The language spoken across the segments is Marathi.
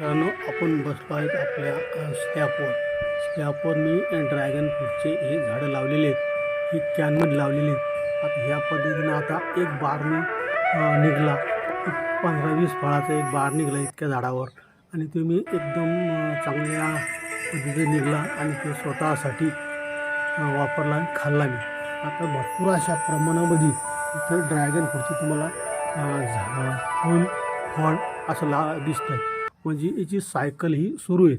मित्रांनो आपण बसलो आहेत आपल्या अ, स्लॅपवर स्लॅपवर मी ड्रॅगन फ्रूटचे हे झाडं लावलेले आहेत. ही कॅनमध्ये लावलेले आहेत. आता ह्या पद्धतीनं आता एक बारने निघला. पंधरा वीस फळाचा एक बार निघला इतक्या झाडावर. आणि तो मी एकदम चांगल्या पद्धतीने निघला आणि तो स्वतःसाठी वापरला आणि खाल्ला मी. आता भरपूर अशा प्रमाणामध्ये इथं ड्रॅगन फ्रूटची तुम्हाला झा फूल फळ असं ला दिसतं आहे म्हणजे याची सायकल ही सुरू आहे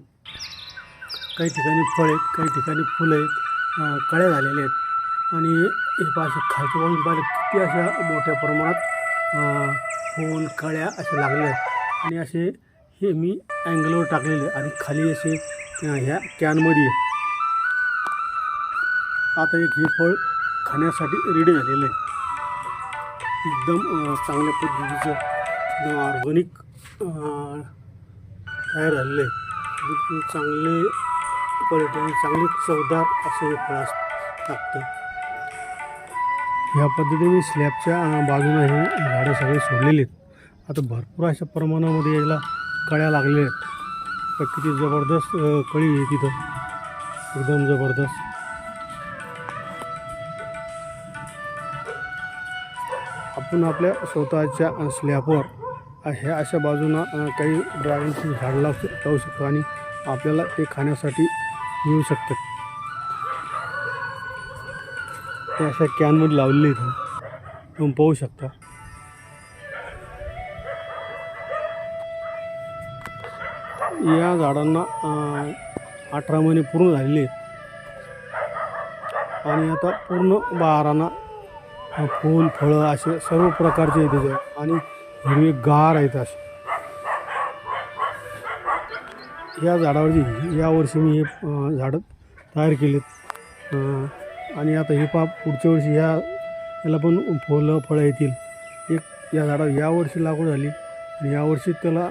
काही ठिकाणी फळ आहेत काही ठिकाणी फुलं आहेत कळ्या झालेल्या आहेत. आणि हे पाहिजे खालच्या बाजून पाहिलं किती अशा मोठ्या प्रमाणात अ, फूल कळ्या अशा लागलेल्या आहेत. आणि असे हे मी अँगलवर टाकलेले आणि खाली असे ह्या कॅनमध्ये आता एक हे फळ खाण्यासाठी रेडी झालेलं आहे. एकदम चांगल्या पद्धतीचं ऑर्गॅनिक तयार आलेले बिलकुल चांगले क्वालिटी आणि चांगले चवदार असं हे फळ लागतं. ह्या पद्धतीने स्लॅबच्या अ, हे झाडं सगळे सोडलेले आहेत. आता भरपूर अशा प्रमाणामध्ये याला कळ्या लागलेल्या आहेत. तर किती जबरदस्त कळी आहे तिथं. एकदम जबरदस्त. आपण आपल्या स्वतःच्या स्लॅबवर ह्या अशा बाजूनं काही ड्रॅगनची झाडं लाव लावू शकतो आणि आपल्याला ते खाण्यासाठी मिळू शकतात ते अशा कॅनमध्ये लावलेले इथं तुम्ही पाहू शकता. या झाडांना अठरा महिने पूर्ण झालेले आहेत. आणि आता पूर्ण बहारांना फूल फळं असे सर्व प्रकारचे आहेत आणि हिरवे गार आहेत असे या झाडावरची यावर्षी मी हे झाडं तयार केलेत. आणि आता हे पाप पुढच्या वर्षी ह्या याला पण फुलं फळं येतील. एक या झाडावर यावर्षी लागवड झाली आणि यावर्षी त्याला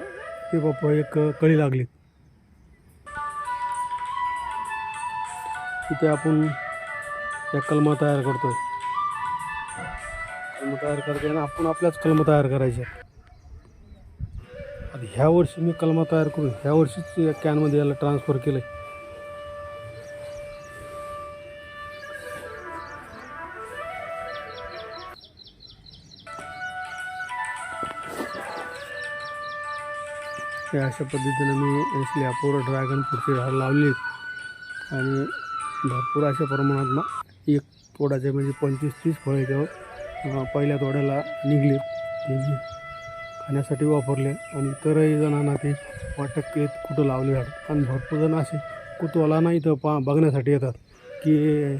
ते बापा एक कळी लागली. तिथे आपण या कलमा तयार करतो कलम तयार करताना आपण आपल्याच कलम तयार करायच्या आता ह्या वर्षी मी कलमा तयार करून ह्या वर्षीच या कॅनमध्ये याला ट्रान्सफर केलं आहे अशा पद्धतीनं मी स्लॅपवर ड्रॅगन पुढची झाडं लावले आणि भरपूर अशा प्रमाणात ना एक तोडाचे म्हणजे पंचवीस तीस फळे त्यावर पहिल्या तोड्याला निघले. ते मी खाण्यासाठी वापरले. आणि इतरही जणांना ते वाटत की कुठं लावले झाड आणि भरपूर जण असे कुतूहलानं इथं पा बघण्यासाठी येतात की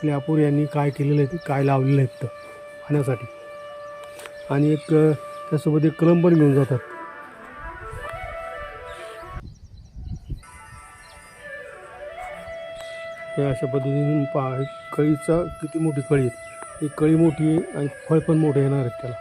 स्लॅपूर यांनी काय केलेलं आहे ते काय लावलेलं आहे तिथं खाण्यासाठी. आणि एक त्यासोबत एक कलम पण घेऊन जातात. हे अशा पद्धतीने पहा कळीचा किती मोठी कळी आहे. ही कळी मोठी आहे आणि फळ पण मोठे येणार आहेत त्याला.